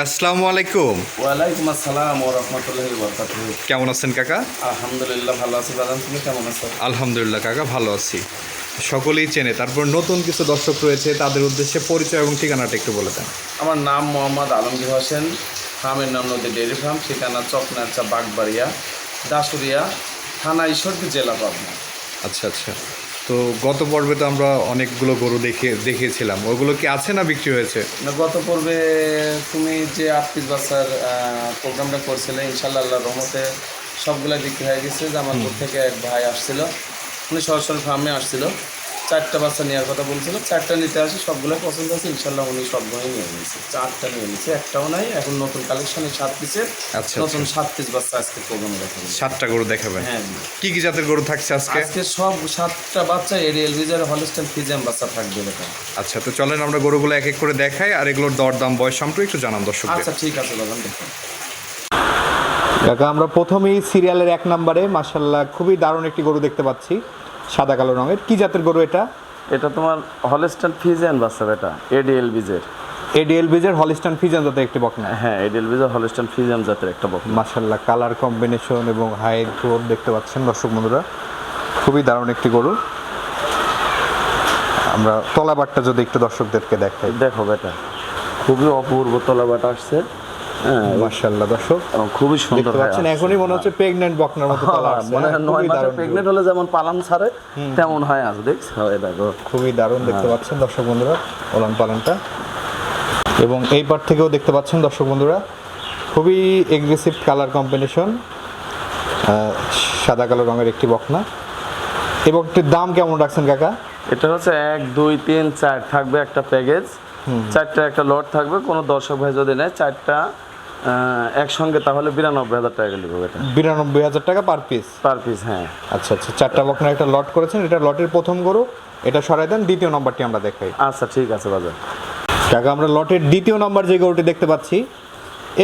কাকা আসসালামু আলাইকুম। ওয়ালাইকুম আসসালাম রহমতুল্লাহি কেমন আছেন কাকা? আলহামদুলিল্লাহ ভালো আছি। দাদা তুমি কেমন আছো? আলহামদুলিল্লাহ কাকা ভালো আছি। সকলেই চেনে তারপর নতুন কিছু দর্শক রয়েছে তাদের উদ্দেশ্যে পরিচয় এবং ঠিকানাটা একটু বলে দেন। আমার নাম মোহাম্মদ আলমগীর হোসেন ফার্মের নাম নদী ডেয়ারি ফার্ম ঠিকানা চকনাচা বাগবাড়িয়া দাসুরিয়া থানা ঈশ্বরদী জেলা পাবনা। আচ্ছা আচ্ছা। তো গত পর্বে তো আমরা অনেকগুলো গরু দেখে দেখিয়েছিলাম ওগুলো কি আছে না বিক্রি হয়েছে? না, গত পর্বে তুমি যে আফিস বাসার বাচ্চার প্রোগ্রামটা করছিলে ইনশাল্লাহ আল্লাহ রহমতে সবগুলো বিক্রি হয়ে গেছে জামালপুর থেকে এক ভাই আসছিল। উনি সরাসরি ফার্মে আসছিল। চারটা বাচ্চা নেওয়ার কথা বলছিল চারটা নিতে আসে সবগুলো পছন্দ আছে ইনশাল্লাহ উনি সবগুলোই নিয়ে নিয়েছে। চারটা নিয়ে নিয়েছে একটাও নাই এখন নতুন কালেকশনে সাত পিসের আচ্ছা, নতুন সাত পিস বাচ্চা আজকে প্রোগ্রামে দেখা যাবে সাতটা গরু দেখাবেন হ্যাঁ কি কি জাতের গরু থাকছে আজকে? আজকে সব সাতটা বাচ্চা এরিয়াল ভিজার হলিস্টান ফিজিয়াম বাচ্চা থাকবে আচ্ছা তো চলেন আমরা গরুগুলো এক এক করে দেখাই আর এগুলোর দর দাম বয়স সম্পর্কে একটু জানান দর্শকদের। আচ্ছা ঠিক আছে বাগান দেখুন। কাকা আমরা প্রথমেই সিরিয়ালের এক নম্বরে মাসাল্লাহ খুবই দারুণ একটি গরু দেখতে পাচ্ছি। সাদা কালো রঙের। কি জাতের গরু এটা? এটা তোমার হলিস্টান ফিজিয়ান বাচ্চা বেটা এডিএল বিজের। এডিএল বিজের হলিস্টান ফিজান জাতের একটি বকনা। হ্যাঁ এডিএল বিজের হলিস্টান ফিজিয়ান জাতের একটা বক মাসাল্লাহ কালার কম্বিনেশন এবং হাইট গ্রোথ দেখতে পাচ্ছেন দর্শক বন্ধুরা। খুবই দারুণ একটি গরু। আমরা তলাবারটা যদি একটু দর্শকদেরকে দেখাই। দেখো বেটা খুবই অপূর্ব তলাবাট আসছে। হ্যাঁ মাসাল্লাহ দর্শক। খুবই সুন্দর দেখতে পাচ্ছেন এখনই মনে হচ্ছে প্রেগনেন্ট বকনার মতো হ্যাঁ, মনে হয় হ্যাঁ, নয় মাসে দারুণ প্রেগনেন্ট হলে যেমন পালান ছাড়ে তেমন হয় আছে দেখছ এই দেখো। খুবই দারুণ দেখতে পাচ্ছেন দর্শক বন্ধুরা ওলান পালনটা। এবং এই পার থেকেও দেখতে পাচ্ছেন দর্শক বন্ধুরা খুবই এগ্রেসিভ কালার কম্বিনেশন সাদা কালো রঙের একটি বকনা। এবং দাম কেমন রাখছেন কাকা? এটা হচ্ছে এক দুই তিন চার থাকবে একটা প্যাকেজ চারটা একটা লট থাকবে কোনো দর্শক ভাই যদি নেয় চারটা একসঙ্গে তাহলে বিরানব্বই হাজার টাকা লিখব এটা। বিরানব্বই হাজার টাকা পার পিস পার পিস হ্যাঁ। আচ্ছা আচ্ছা চারটা বকনার একটা লট করেছেন এটা লটের প্রথম গরু এটা সরাই দেন দ্বিতীয় নম্বরটি আমরা দেখাই। আচ্ছা ঠিক আছে বাজার। টাকা আমরা লটের দ্বিতীয় নম্বর যে গরুটি দেখতে পাচ্ছি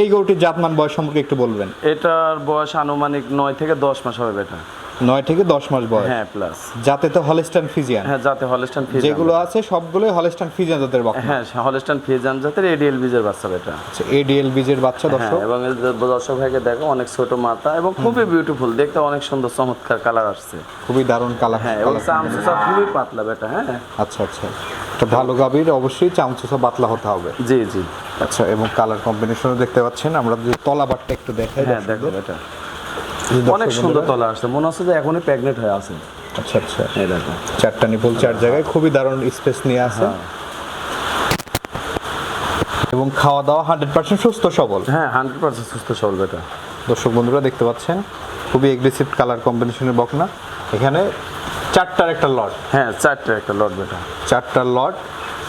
এই গরুটির জাতমান বয়স সম্পর্কে একটু বলবেন। এটার বয়স আনুমানিক নয় থেকে দশ মাস হবে বেটা নয় থেকে দশ মাস বয়স। হ্যাঁ প্লাস যাতে তো হলিস্টান ফিজিয়ান হ্যাঁ যাতে হলিস্টান ফিজ যেগুলো আছে সবগুলোই হলিস্টান ফিজিয়ান জাতের বকনা। হ্যাঁ হলিস্টান ফিজান জাতের এডিএল বীজের বাচ্চা আচ্ছা এডিএল বীজের বাচ্চা হ্যাঁ দর্শক। এবং দর্শক ভাইকে দেখো অনেক ছোট মাথা এবং খুবই বিউটিফুল দেখতে অনেক সুন্দর চমৎকার কালার আসছে। খুবই দারুণ কালার হ্যাঁ এবং চামচুচা খুবই পাতলা বেটা হ্যাঁ। আচ্ছা আচ্ছা। একটা ভালো গাভীর অবশ্যই চামচুসা পাতলা হতে হবে। জি জি। আচ্ছা এবং কালার কম্বিনেশনও দেখতে পাচ্ছেন। আমরা যদি তলাবারটা একটু দেখাই হ্যাঁ দেখো দর্শকদের। অনেক সুন্দর তলা আসছে। মনে হচ্ছে যে এখনই প্রেগনেন্ট হয়ে আছে। আচ্ছা আচ্ছা। এই দেখো। চারটা নিপুল চার জায়গায় খুবই দারুণ স্পেস নিয়ে আছে। হ্যাঁ। এবং খাওয়া দাওয়া হান্ড্রেড পার্সেন্ট সুস্থ সবল। হ্যাঁ হান্ড্রেড পার্সেন্ট সুস্থ সবল বেটা। দর্শক বন্ধুরা দেখতে পাচ্ছেন? খুবই এগ্রেসিভ কালার কম্বিনেশনের বকনা। এখানে চারটার একটা লট হ্যাঁ চারটে একটা লট বেটা। চারটার লট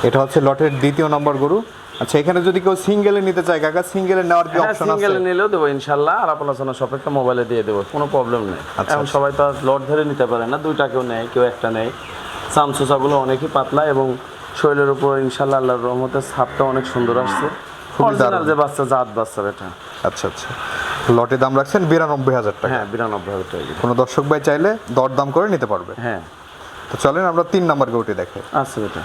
এটা হচ্ছে লটের দ্বিতীয় নম্বর গরু। আচ্ছা এখানে যদি কেউ সিঙ্গেলে নিতে চায় কাকা সিঙ্গেলে নেওয়ার কি হ্যাঁ অপশন আছে? সিঙ্গেল নিলেও দেবো ইনশাল্লাহ আলাপ আলোচনা সাপেক্ষে মোবাইলে দিয়ে দেবো কোনো প্রবলেম নেই। আচ্ছা, এখন আচ্ছা। সবাই তো আর লট ধরে নিতে পারে না দুইটা কেউ নেয় কেউ একটা নেয় চামচুচাগুলো অনেকই পাতলা এবং শরীরের উপর ইনশাল্লাহ আল্লাহর রহমতের ছাপটা অনেক সুন্দর আসছে। অরিজিনাল যে বাচ্চা জাত বাচ্চা এটা। আচ্ছা আচ্ছা। লটের দাম রাখছেন বিরানব্বই হাজার টাকা। হ্যাঁ বিরানব্বই হাজার টাকা কোনো দর্শক ভাই চাইলে দরদাম করে নিতে পারবে। হ্যাঁ। তো চলেন আমরা তিন নাম্বার গরুটি দেখাই। আচ্ছা বেটা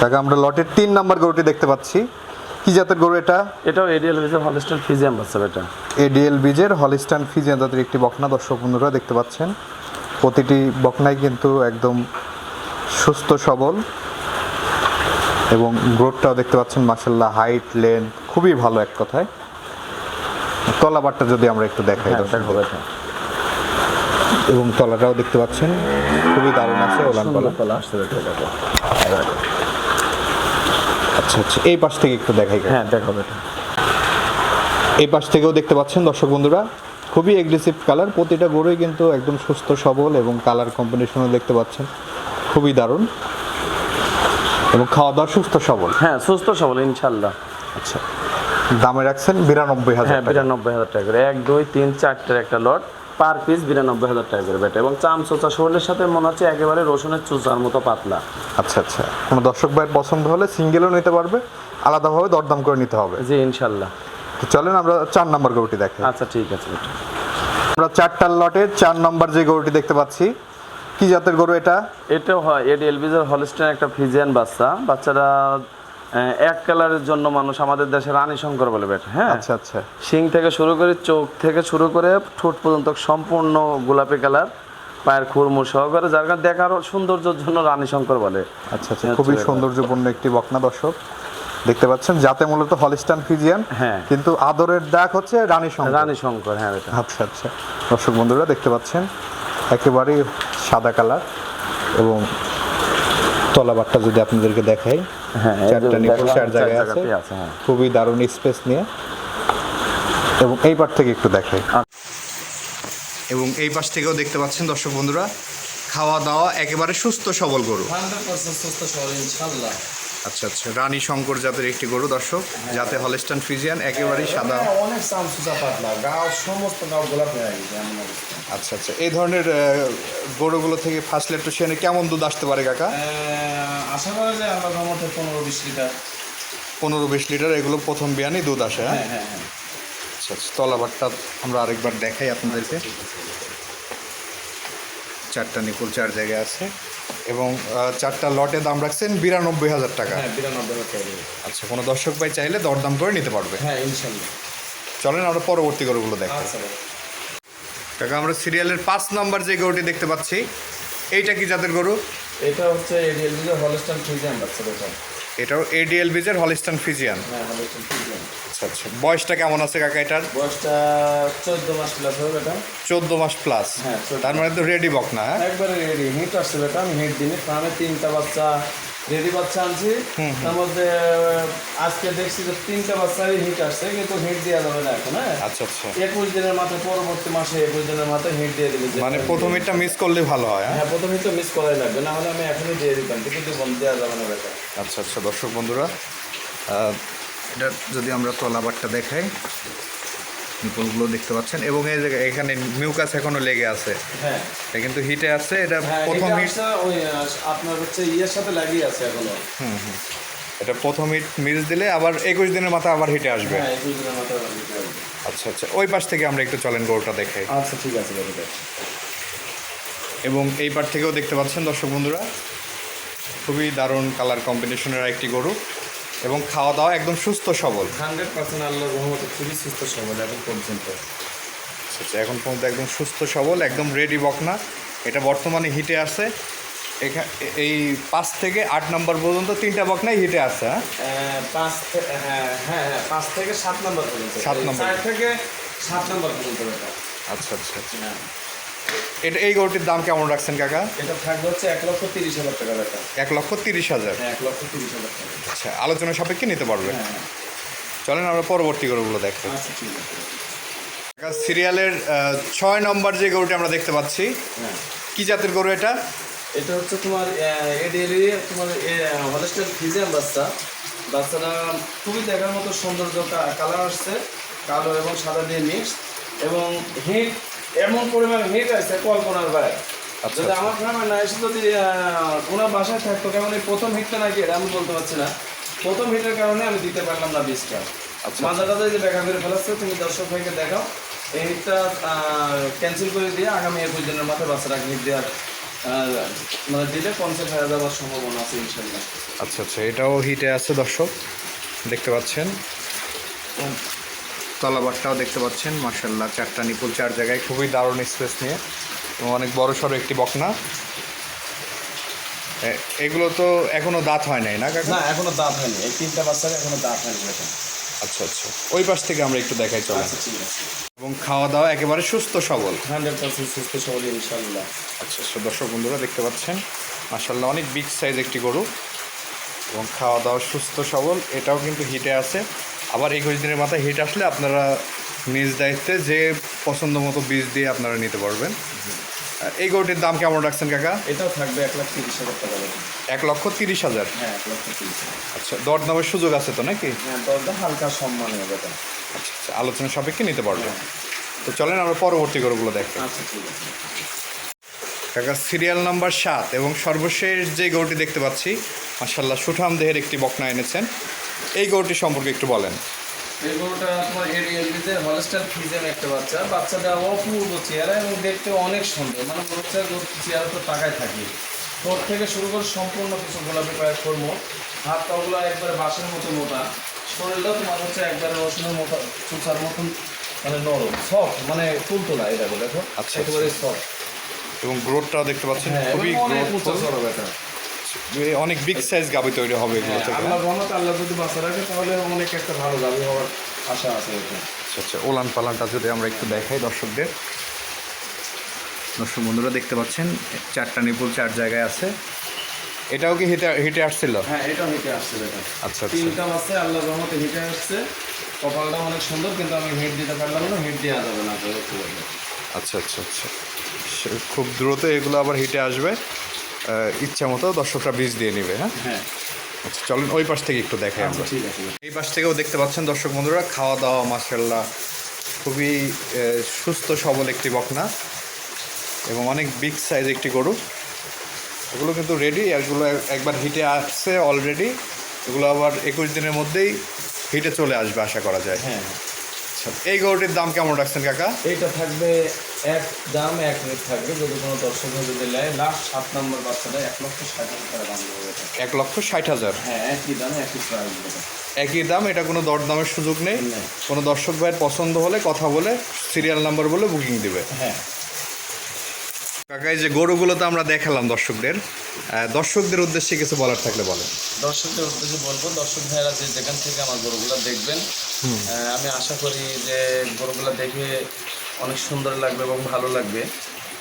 কাকা আমরা লটের তিন নাম্বার গরুটি দেখতে পাচ্ছি। কি জাতের গরু এটা? এটাও এডিএল ভিজের হলস্টার ফিজিয়াম বাচ্চা বেটা। এডিএল বীজের হলিস্টান ফিজিয়ান জাতের একটি বকনা দর্শক বন্ধুরা দেখতে পাচ্ছেন। প্রতিটি বকনাই কিন্তু একদম সুস্থ সবল এবং গ্রোথটাও দেখতে পাচ্ছেন মাসাল্লাহ হাইট লেন্থ খুবই ভালো এক কথায়। তলাবারটা যদি আমরা একটু দেখাই হ্যাঁ এবং তলাটাও দেখতে পাচ্ছেন খুবই দারুণ আছে ওলান তলা। আসছে আচ্ছা আচ্ছা। এই পাশ থেকে একটু দেখাই। হ্যাঁ দেখো এই পাশ থেকেও দেখতে পাচ্ছেন দর্শক বন্ধুরা খুবই এগ্রেসিভ কালার প্রতিটা গরুই কিন্তু একদম সুস্থ সবল এবং কালার কম্বিনেশনও দেখতে পাচ্ছেন। খুবই দারুণ। এবং খাওয়া দাওয়া সুস্থ সবল। হ্যাঁ সুস্থ সবল ইনশাল্লাহ আচ্ছা। দামে রাখছেন বিরানব্বই হাজার হ্যাঁ বিরানব্বই হাজার টাকা করে। এক দুই তিন চারটের একটা লট পার পিস বিরানব্বই হাজার টাকা করে বেটা এবং চাম চোচা শরীরের সাথে মনে হচ্ছে একেবারে রসুনের চুচার মতো পাতলা। আচ্ছা আচ্ছা। কোনো দর্শক ভাইয়ের পছন্দ হলে সিঙ্গেলও নিতে পারবে আলাদাভাবে দরদাম করে নিতে হবে। জি ইনশাল্লাহ। তো চলেন আমরা চার নম্বর গরুটি দেখাই আচ্ছা ঠিক আছে আমরা চারটার লটে চার নম্বর যে গরুটি দেখতে পাচ্ছি কি জাতের গরু এটা? এটাও হয় এডি এলবিজের হলিস্টেন একটা ফিজিয়ান বাচ্চা। বাচ্চারা এক কালারের জন্য মানুষ আমাদের দেশে রানী শঙ্কর বলে বেটা হ্যাঁ? আচ্ছা আচ্ছা। শিং থেকে শুরু করে চোখ থেকে শুরু করে ঠোঁট পর্যন্ত সম্পূর্ণ গোলাপি কালার পায়ের খুরমুর সহকারে যার কারণে দেখার সৌন্দর্যের জন্য রানী শঙ্কর বলে। আচ্ছা আচ্ছা। খুবই সৌন্দর্যপূর্ণ একটি বকনা দর্শক। দেখতে পাচ্ছেন যাতে মূলত হলিস্টান ফিজিয়ান হ্যাঁ। কিন্তু আদরের ডাক হচ্ছে রানী শঙ্কর। রানী শঙ্কর হ্যাঁ আচ্ছা আচ্ছা। দর্শক বন্ধুরা দেখতে পাচ্ছেন একেবারেই সাদা কালার এবং তলাবারটা যদি আপনাদেরকে দেখাই হ্যাঁ চারটা নিপুল চার জায়গায় আছে। হ্যাঁ। খুবই দারুণ স্পেস নিয়ে। এবং এই পার থেকে একটু দেখাই। এবং এই পাশ থেকেও দেখতে পাচ্ছেন দর্শক বন্ধুরা খাওয়া দাওয়া একেবারে সুস্থ সবল গরু। সুস্থ সবল ইনশাল্লাহ। আচ্ছা আচ্ছা। রানী শঙ্কর জাতের একটি গরু দর্শক যাতে হলেস্টান ফ্রিজিয়ান একেবারেই সাদা। অনেক চাম সুচা পাতলা। গাও সমস্ত গাও গোলাপ হয়ে গেছে আচ্ছা আচ্ছা। এই ধরনের গরুগুলো থেকে ফার্স্ট লেট্রোসিয়ানে কেমন দুধ আসতে পারে কাকা? আশা করা যায় আমরা জমাতে পনেরো বিশ লিটার। পনেরো বিশ লিটার এগুলো প্রথম বিয়ানি দুধ আসে হ্যাঁ? হ্যাঁ হ্যাঁ হ্যাঁ। আচ্ছা আচ্ছা। তলাবারটা আমরা আরেকবার দেখাই আপনাদেরকে। চারটা নিকুল চার জায়গায় আছে। এবং চারটা লটে দাম রাখছেন বিরানব্বই হাজার টাকা। হ্যাঁ বিরানব্বই হাজার টাকা আচ্ছা কোনো দর্শক ভাই চাইলে দরদাম করে নিতে পারবে। হ্যাঁ ইনশাল্লাহ। চলেন আমরা পরবর্তী গরুগুলো দেখা। টাকা কাকা আমরা সিরিয়ালের পাঁচ নাম্বার যে গরুটি দেখতে পাচ্ছি এইটা কি জাতের গরু? এটা হচ্ছে এডিএলবি হলস্টান ফ্রিজিয়ান বাচ্চা বেটা এটাও এডিএল বিজের হলিস্টান ফিজিয়ান হ্যাঁ আচ্ছা আচ্ছা। বয়সটা কেমন আছে কাকা এটার? বয়সটা চোদ্দ মাস প্লাস হবে চোদ্দ মাস প্লাস হ্যাঁ, তার মানে তো রেডি বক না হ্যাঁ? একবারে রেডি হিট আসছে বেটা আমি হিট দিনে প্রাণে তিনটা বাচ্চা রেডি বাচ্চা আনছি। তার মধ্যে আজকে দেখছি যে তিনটা বাচ্চারই হিট আসছে কিন্তু হিট দেওয়া যাবে না এখন হ্যাঁ? আচ্ছা আচ্ছা। একুশ দিনের মাথায় পরবর্তী মাসে একুশ দিনের মাথায় হিট দিয়ে দিবে মানে প্রথম হিটটা মিস করলে ভালো হয় হ্যাঁ? হ্যাঁ প্রথম হিট তো মিস করাই লাগবে না হলে আমি এখনই দিয়ে দিতাম কিন্তু বন্ধ দেওয়া যাবে না বেটা আচ্ছা আচ্ছা দর্শক বন্ধুরা এটা যদি আমরা তলাবারটা দেখাই। নিপলগুলো দেখতে পাচ্ছেন। এবং এই জায়গায় এখানে মিউকাস এখনও লেগে আছে। হ্যাঁ। এটা কিন্তু হিটে আছে এটা হ্যাঁ প্রথম হিট। ওই আপনার হচ্ছে ইয়ের সাথে লাগিয়ে আছে এখনও। হুম হুম। এটা প্রথম হিট মিস দিলে আবার একুশ দিনের মাথায় আবার হিটে আসবে। হ্যাঁ একুশ দিনের মাথায় লাগিয়ে আসবে। আচ্ছা আচ্ছা। ওই পাশ থেকে আমরা একটু চলেন গরুটা দেখাই আচ্ছা ঠিক আছে এবং এই পার থেকেও দেখতে পাচ্ছেন দর্শক বন্ধুরা খুবই দারুণ কালার কম্বিনেশনের একটি গরু। এবং খাওয়া দাওয়া একদম সুস্থ সবল। হান্ড্রেড পার্সেন্ট আল্লাহ রহমতে খুবই সুস্থ সবল এখন পর্যন্ত। আচ্ছা, আচ্ছা, এখন পর্যন্ত একদম সুস্থ সবল একদম রেডি বকনা। এটা বর্তমানে হিটে আছে। এই পাঁচ থেকে আট নম্বর পর্যন্ত তিনটা বকনাই হিটে আছে হ্যাঁ? পাঁচ থে- হ্যাঁ হ্যাঁ হ্যাঁ পাঁচ থেকে সাত নম্বর পর্যন্ত। সাত নম্বর। থেকে সাত নম্বর পর্যন্ত আচ্ছা আচ্ছা আচ্ছা। হ্যাঁ। এটা এই গরুটির দাম কেমন রাখছেন কাকা? এটা থাকবে হচ্ছে এক লক্ষ তিরিশ হাজার টাকা বেটা এক লক্ষ তিরিশ হাজার? হ্যাঁ এক লক্ষ তিরিশ হাজার টাকা। আচ্ছা আলোচনা সাপেক্ষে নিতে পারবে। হ্যাঁ হ্যাঁ। চলেন আমরা পরবর্তী গরুগুলো দেখতে। আচ্ছা ঠিক আছে। কাকা, সিরিয়ালের আহ, ছয় নম্বর যে গরুটি আমরা দেখতে পাচ্ছি হ্যাঁ। কি জাতের গরু এটা? এটা হচ্ছে তোমার এডিএলি তোমার হলেস্টার ফিজিয়ান বাচ্চা। বাচ্চাটা খুবই দেখার মতো সৌন্দর্য কালার আসছে কালো এবং সাদা দিয়ে মিক্স এবং হিট এমন পরিমাণ হিট আছে কল্পনার বাইরে আচ্ছা, যদি আচ্ছা। আমার গ্রামে না এসে যদি ওনার বাসায় থাকতো কেমন এই প্রথম হিটটা নাকি আমি বলতে পারছি না। প্রথম হিটের কারণে আমি দিতে পারলাম না বীজটা আচ্ছা। মাথাটা যে দেখা করে ফেলাচ্ছে তুমি দর্শক ভাইকে দেখাও। এই হিটটা ক্যান্সেল করে দিয়ে আগামী একুশ দিনের মাথায় বাচ্চাটাকে হিট দেওয়ার মানে দিলে পঞ্চাশ হাজার যাওয়ার সম্ভাবনা আছে ইনশাল্লাহ। আচ্ছা আচ্ছা এটাও হিটে আছে দর্শক। দেখতে পাচ্ছেন। তলাবারটাও দেখতে পাচ্ছেন মার্শাল্লাহ চারটা নিপুল চার জায়গায়। খুবই দারুণ স্পেস নিয়ে। এবং অনেক বড় সড়ো একটি বকনা। এগুলো তো এখনও দাঁত হয় নাই না না এখনও দাঁত হয়নি। এই তিনটা বাচ্চার এখনও দাঁত হয়নি এটা আচ্ছা আচ্ছা। ওই পাশ থেকে আমরা একটু দেখাই চলেন। আচ্ছা এবং খাওয়া দাওয়া একেবারে সুস্থ সবল। হান্ড্রেড পার্সেন্ট সুস্থ সবল ইনশাল্লাহ আচ্ছা আচ্ছা দর্শক বন্ধুরা দেখতে পাচ্ছেন মার্শাল্লাহ অনেক বিগ সাইজ একটি গরু। এবং খাওয়া দাওয়া সুস্থ সবল এটাও কিন্তু হিটে আছে। আবার একুশ দিনের মাথায় হিট আসলে আপনারা নিজ দায়িত্বে যে পছন্দ মতো বীজ দিয়ে আপনারা নিতে পারবেন। এই গরুটির দাম কেমন রাখছেন কাকা? এটাও থাকবে এক লাখ তিরিশ হাজার টাকা এক লক্ষ তিরিশ হাজার? হ্যাঁ এক লক্ষ তিরিশ আচ্ছা দরদামের সুযোগ আছে তো নাকি? হ্যাঁ দরটা হালকা সম্মানীয় বেতন আচ্ছা আচ্ছা আলোচনা সাপেক্ষে নিতে পারবেন। তো চলেন আমরা পরবর্তী গরুগুলো দেখতে আচ্ছা ঠিক আছে। কাকা সিরিয়াল নাম্বার সাত এবং সর্বশেষ যে গরুটি দেখতে পাচ্ছি মার্শাল্লাহ সুঠাম দেহের একটি বকনা এনেছেন। এই গরুটি সম্পর্কে একটু বলেন। এই গরুটা তোমার এডিএলবিতে হলস্টার ফিজেন একটা বাচ্চা। বাচ্চাটা অপূর্ব চেহারা এবং দেখতে অনেক সুন্দর। মানে হচ্ছে গরুর চেহারা তো টাকায় থাকে। ঠোঁট থেকে শুরু করে সম্পূর্ণ কিছু গোলাপি পায়ে করব। হাত পাগুলো একবারে বাঁশের মতো মোটা। শরীরটা তোমার হচ্ছে একবারে রসুনের মতো চুচার মতন মানে নরম সফট মানে তুলতুলা এটা বলে দেখো। আচ্ছা, একেবারে সফট এবং গ্রোথটাও দেখতে পাচ্ছেন হ্যাঁ খুবই অনেক বিগ সাইজ গাবি তৈরি হবে এগুলো হ্যাঁ, থেকে। আল্লাহ রহমত আল্লাহ যদি বাঁচা রাখে তাহলে অনেক একটা ভালো গাভী হওয়ার আশা আছে আচ্ছা আচ্ছা ওলান পালানটা যদি আমরা একটু দেখাই দর্শকদের। দর্শক বন্ধুরা দেখতে পাচ্ছেন চারটা নিপুল চার জায়গায় আছে। এটাও কি হেঁটে হেঁটে আসছিল? হ্যাঁ এটা হেঁটে আসছে এটা আচ্ছা আচ্ছা। তিনটা আছে আল্লাহ রহমতে হেঁটে আসছে। কপালটা অনেক সুন্দর কিন্তু আমি হেড দিতে পারলাম না হেড দেওয়া যাবে না। আচ্ছা আচ্ছা আচ্ছা। খুব দ্রুত এগুলো আবার হিটে আসবে। ইচ্ছা মতো দর্শকরা বীজ দিয়ে নেবে হ্যাঁ? হ্যাঁ। আচ্ছা চলেন ওই পাশ থেকে একটু দেখাই আচ্ছা আমরা। ঠিক এই পাশ থেকেও দেখতে পাচ্ছেন দর্শক বন্ধুরা খাওয়া দাওয়া মাসাল্লাহ খুবই সুস্থ সবল একটি বকনা এবং অনেক বিগ সাইজ একটি গরু। এগুলো কিন্তু রেডি এগুলো একবার হিটে আসছে অলরেডি এগুলো আবার একুশ দিনের মধ্যেই হিটে চলে আসবে আশা করা যায়। হ্যাঁ। আচ্ছা। এই গরুটির দাম কেমন রাখছেন কাকা? এইটা থাকবে এক দাম এক রেট থাকবে। যদি কোনো দর্শক যদি নেয় লাস্ট সাত নম্বর বাচ্চাটা এক লক্ষ ষাট হাজার টাকা দাম এক লক্ষ ষাট হাজার? হ্যাঁ একই দামে একই প্রাইস একই দাম এটা কোনো দরদামের সুযোগ নেই। কোনো দর্শক ভাইয়ের পছন্দ হলে কথা বলে সিরিয়াল নাম্বার বলে বুকিং দিবে। হ্যাঁ। কাকা এই যে গরুগুলো তো আমরা দেখালাম দর্শকদের। দর্শকদের উদ্দেশ্যে কিছু বলার থাকলে বলেন। দর্শকদের উদ্দেশ্যে বলব দর্শক ভাইয়েরা যে যেখান থেকে আমার গরুগুলো দেখবেন আমি আশা করি যে গরুগুলো দেখে অনেক সুন্দর লাগবে এবং ভালো লাগবে।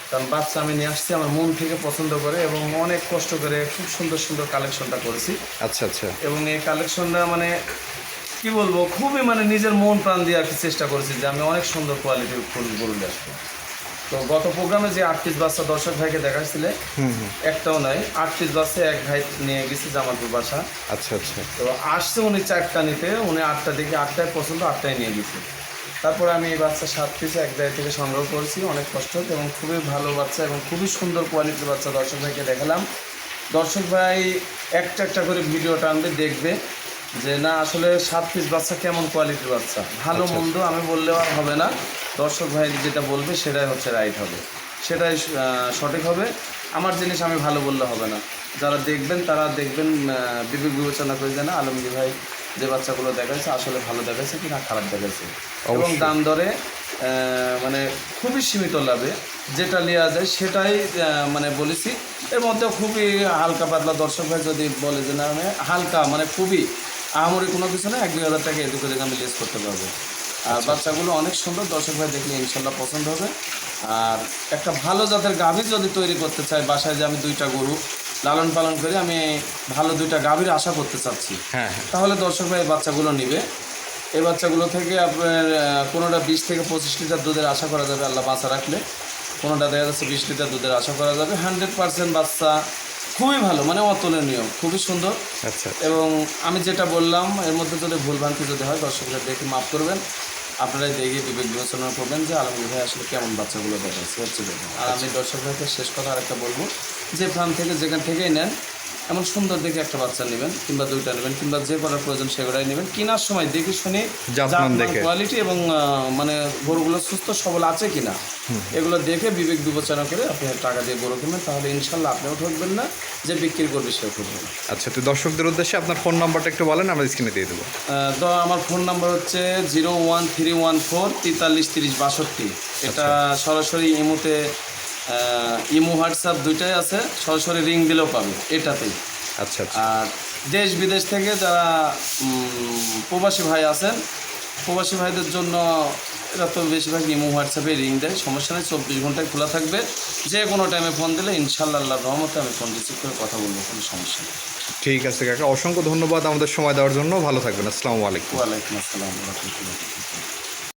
কারণ বাচ্চা আমি নিয়ে আসছি আমার মন থেকে পছন্দ করে এবং অনেক কষ্ট করে খুব সুন্দর সুন্দর কালেকশনটা করেছি। আচ্ছা আচ্ছা। এবং এই কালেকশনটা মানে কি বলব খুবই মানে নিজের মন প্রাণ দিয়ে আর কি চেষ্টা করেছি যে আমি অনেক সুন্দর কোয়ালিটির ফুল গরু দেখব আসব। তো গত প্রোগ্রামে যে আট পিস বাচ্চা দর্শক ভাইকে দেখাচ্ছিলে একটাও নাই। আট পিস বাচ্চা এক ভাই নিয়ে গেছি জামালপুর বাসা। আচ্ছা আচ্ছা। তো আসছে উনি চারটা নিতে উনি আটটা দেখে আটটায় পছন্দ আটটায় নিয়ে গেছে। তারপরে আমি এই বাচ্চা সাত পিস এক জায়গা থেকে সংগ্রহ করেছি অনেক কষ্ট এবং খুবই ভালো বাচ্চা এবং খুবই সুন্দর কোয়ালিটির বাচ্চা দর্শক ভাইকে দেখালাম। দর্শক ভাই একটা একটা করে ভিডিও টানবে দেখবে। যে না আসলে সাত পিস বাচ্চা কেমন কোয়ালিটির বাচ্চা? ভালো মন্দ আমি বললেও আর হবে না। দর্শক ভাই যেটা বলবে সেটাই হচ্ছে রাইট হবে। সেটাই সঠিক হবে। আমার জিনিস আমি ভালো বললে হবে না। যারা দেখবেন তারা দেখবেন বিবেক বিবেচনা করে জানা আলমগীর ভাই যে বাচ্চাগুলো দেখাচ্ছে আসলে ভালো দেখাচ্ছে কি না খারাপ দেখাচ্ছে এবং দাম দরে মানে খুবই সীমিত লাভে যেটা নেওয়া যায় সেটাই মানে বলেছি। এর মধ্যে খুবই হালকা পাতলা দর্শক ভাই যদি বলে যে না আমি হালকা মানে খুবই আহামরি কোনো কিছু না এক দুই হাজার টাকা এদিকে ওদিকে আমি লেস করতে পারব। আর বাচ্চাগুলো অনেক সুন্দর দর্শক ভাই দেখলে ইনশাল্লাহ পছন্দ হবে। আর একটা ভালো জাতের গাভী যদি তৈরি করতে চাই বাসায় যে আমি দুইটা গরু লালন পালন করে আমি ভালো দুইটা গাভীর আশা করতে চাচ্ছি। হ্যাঁ হ্যাঁ। তাহলে দর্শক ভাই বাচ্চাগুলো নিবে। এই বাচ্চাগুলো থেকে আপনার কোনোটা বিশ থেকে পঁচিশ লিটার দুধের আশা করা যাবে আল্লাহ বাচ্চা রাখলে। কোনোটা দেখা যাচ্ছে বিশ লিটার দুধের আশা করা যাবে। হান্ড্রেড পার্সেন্ট বাচ্চা খুবই ভালো মানে অতুলনীয় খুবই সুন্দর। আচ্ছা এবং আমি যেটা বললাম এর মধ্যে যদি ভুলভ্রান্তি যদি হয় দর্শকরা দেখে মাফ করবেন। আপনারাই দেখে বিবেক বিবেচনা করবেন যে আলমগীর ভাই আসলে কেমন বাচ্চাগুলো দেখাচ্ছে হচ্ছে আর আমি দর্শক ভাইকে শেষ কথা আরেকটা বলব যে ফার্ম থেকে যেখান থেকেই নেন এমন সুন্দর দেখে একটা বাচ্চা নেবেন কিংবা দুইটা নেবেন কিংবা যে করার প্রয়োজন সেগুলাই নেবেন। কেনার সময় দেখে শুনে। কোয়ালিটি এবং মানে গরুগুলো সুস্থ সবল আছে কিনা এগুলো দেখে বিবেক বিবেচনা করে আপনি টাকা দিয়ে গরু কিনবেন তাহলে ইনশাল্লাহ আপনিও ঠকবেন না যে বিক্রি করবে সেও ঠকবে না। আচ্ছা তো দর্শকদের উদ্দেশ্যে আপনার ফোন নাম্বারটা একটু বলেন আমরা স্ক্রিনে দিয়ে দেবো। তো আমার ফোন নাম্বার হচ্ছে zero one three one four তেতাল্লিশ তিরিশ বাষট্টি। এটা সরাসরি ইমোতে ইমো হোয়াটসঅ্যাপ দুইটাই আছে। সরাসরি রিং দিলেও পাবে এটাতেই। আচ্ছা আচ্ছা। আর দেশ বিদেশ থেকে যারা প্রবাসী ভাই আছেন প্রবাসী ভাইদের জন্য এরা তো বেশিরভাগ ইমো হোয়াটসঅ্যাপে রিং দেয় সমস্যা নেই চব্বিশ ঘন্টায় খোলা থাকবে। যে কোনো টাইমে ফোন দিলে ইনশাল্লাহ রহমতে আমি ফোন রিসিভ করে কথা বলব কোনো সমস্যা নেই। ঠিক আছে কাকা অসংখ্য ধন্যবাদ আমাদের সময় দেওয়ার জন্য। ভালো থাকবেন আসসালামু আলাইকুম। ওয়ালাইকুম আসসালাম রহমতুল্লাহ।